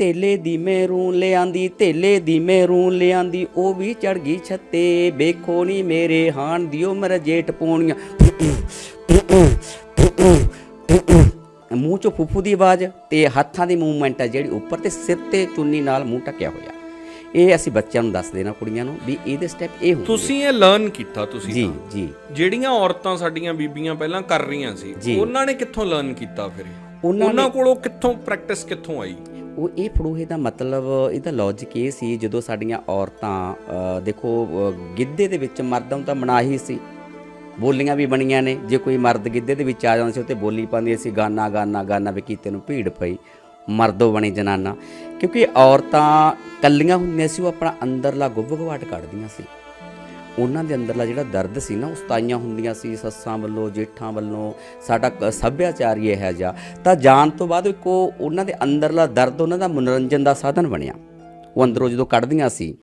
ਤੇਲੇ ਦੀ ਮੇਰੂ ਲਿਆਂਦੀ ਤੇਲੇ ਦੀ ਮੇਰੂ ਲਿਆਂਦੀ ਉਹ ਵੀ ਚੜ ਗਈ ਛੱਤੇ। ਵੇਖੋ ਨੀ ਮੇਰੇ ਹਾਣ ਦੀ ਉਮਰ ਜੇਠ ਪੋਣੀਆਂ। ਮੂੰਹ ਚੋਂ ਫੁੱਫੂ ਦੀ ਆਵਾਜ਼ ਤੇ ਹੱਥਾਂ ਦੀ ਮੂਵਮੈਂਟ ਹੈ ਜਿਹੜੀ ਉੱਪਰ ਤੇ ਸਿਰ ਤੇ ਚੁੰਨੀ ਨਾਲ ਮੂੰਹ ਟਕਿਆ ਹੋਇਆ। ਇਹ ਅਸੀਂ ਬੱਚਿਆਂ ਨੂੰ ਦੱਸ ਦੇਣਾ ਕੁੜੀਆਂ ਨੂੰ ਵੀ ਇਹਦੇ ਸਟੈਪ ਇਹ ਹੁੰਦੇ ਤੁਸੀਂ ਇਹ ਲਰਨ ਕੀਤਾ ਤੁਸੀਂ ਜੀ। ਜੀ। ਜਿਹੜੀਆਂ ਔਰਤਾਂ ਸਾਡੀਆਂ ਬੀਬੀਆਂ ਪਹਿਲਾਂ ਕਰ ਰਹੀਆਂ ਸੀ। ਉਹਨਾਂ ਨੇ ਕਿੱਥੋਂ ਲਰਨ ਕੀਤਾ ਫਿਰ? ਉਹਨਾਂ ਕੋਲੋਂ ਕਿੱਥੋਂ ਪ੍ਰੈਕਟਿਸ ਕਿੱਥੋਂ ਆਈ? ਉਹ ਇਹ ਫੜੂਹੇ ਦਾ ਮਤਲਬ, ਇਹਦਾ ਲੌਜੀਕ ਇਹ ਸੀ, ਜਦੋਂ ਸਾਡੀਆਂ ਔਰਤਾਂ ਦੇਖੋ ਗਿੱਧੇ ਦੇ ਵਿੱਚ ਮਰਦਾਂ ਨੂੰ ਤਾਂ ਮਨਾਹੀ ਸੀ। ਬੋਲੀਆਂ ਵੀ ਬਣੀਆਂ ਨੇ। ਜੇ ਕੋਈ ਮਰਦ ਗਿੱਧੇ ਦੇ ਵਿੱਚ ਆ ਜਾਂਦਾ ਸੀ ਉੱਤੇ ਬੋਲੀ ਪਾਉਂਦੀ ਸੀ, ਗਾਨਾ ਗਾਨਾ ਗਾਨਾ ਵੀ ਕੀਤੇ ਨੂੰ ਭੀੜ ਪਈ। ਮਰਦੋ ਬਣੀ ਜਨਾਨਾ। ਕਿਉਂਕਿ ਔਰਤਾਂ ਕੱਲੀਆਂ ਹੁੰਦੀਆਂ ਸੀ, ਉਹ ਆਪਣਾ ਅੰਦਰਲਾ ਗੁੱਬਗਵਾਟ ਕੱਢਦੀਆਂ ਸੀ। ਉਹਨਾਂ ਦੇ ਅੰਦਰਲਾ ਜਿਹੜਾ ਦਰਦ ਸੀ ਨਾ ਉਸਤਾਈਆਂ ਹੁੰਦੀਆਂ ਸੀ, ਸੱਸਾਂ ਵੱਲੋਂ, ਜੇਠਾਂ ਵੱਲੋਂ, ਸਾਡਾ ਸੱਭਿਆਚਾਰ ਹੀ ਇਹੋ ਜਿਹਾ। ਤਾਂ ਜਾਣ ਤੋਂ ਬਾਅਦ ਇੱਕ ਉਹਨਾਂ ਦੇ ਅੰਦਰਲਾ ਦਰਦ, ਉਹਨਾਂ ਦਾ ਮਨੋਰੰਜਨ ਦਾ ਸਾਧਨ ਬਣਿਆ। ਉਹ ਅੰਦਰੋਂ ਜਦੋਂ ਕੱਢਦੀਆਂ ਸੀ